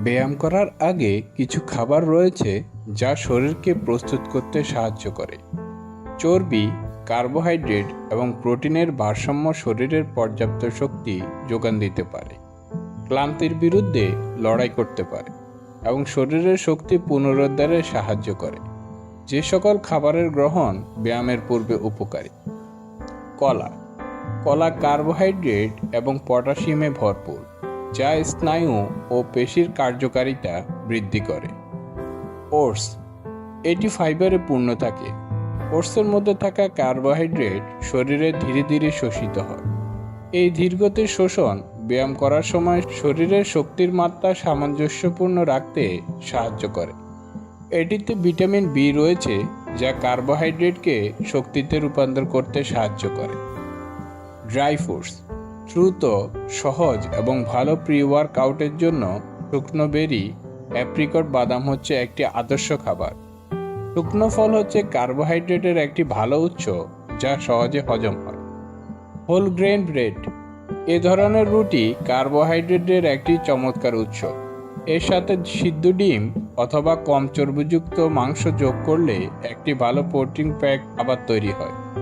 ব্যায়াম করার আগে কিছু খাবার রয়েছে যা শরীরকে প্রস্তুত করতে সাহায্য করে। চর্বি, কার্বোহাইড্রেট এবং প্রোটিনের ভারসাম্য শরীরের পর্যাপ্ত শক্তি যোগান দিতে পারে। ক্লান্তির বিরুদ্ধে লড়াই করতে পারে এবং শরীরের শক্তি পুনরুদ্ধারে সাহায্য করে। যে সকল খাবারের গ্রহণ ব্যায়ামের পূর্বে উপকারী। কলা। কলা, কার্বোহাইড্রেট এবং পটাশিয়ামে ভরপুর। যা স্নায়ু ও পেশির কার্যকারিতা বৃদ্ধি করে। ওটস, এটি ফাইবারে পূর্ণ থাকে। ওটসের মধ্যে থাকা কার্বোহাইড্রেট শরীরে ধীরে ধীরে শোষিত হয়। এই ধীরগতির শোষণ ব্যায়াম করার সময় শরীরের শক্তির মাত্রা সামঞ্জস্যপূর্ণ রাখতে সাহায্য করে। এটিতে ভিটামিন বি রয়েছে, যা কার্বোহাইড্রেটকে শক্তিতে রূপান্তর করতে সাহায্য করে। ড্রাই ফ্রুটস দ্রুত, সহজ এবং ভালো প্রি ওয়ার্কআউটের জন্য শুকনো বেরি অ্যাপ্রিকট বাদাম হচ্ছে একটি আদর্শ খাবার। শুকনো ফল হচ্ছে কার্বোহাইড্রেটের একটি ভালো উৎস যা সহজে হজম হয়। হোল গ্রেন ব্রেড এ ধরনের রুটি কার্বোহাইড্রেটের একটি চমৎকার উৎস। এর সাথে সিদ্ধ ডিম অথবা কম চর্বিযুক্ত মাংস যোগ করলে একটি ভালো প্রোটিন প্যাক আবার তৈরি হয়।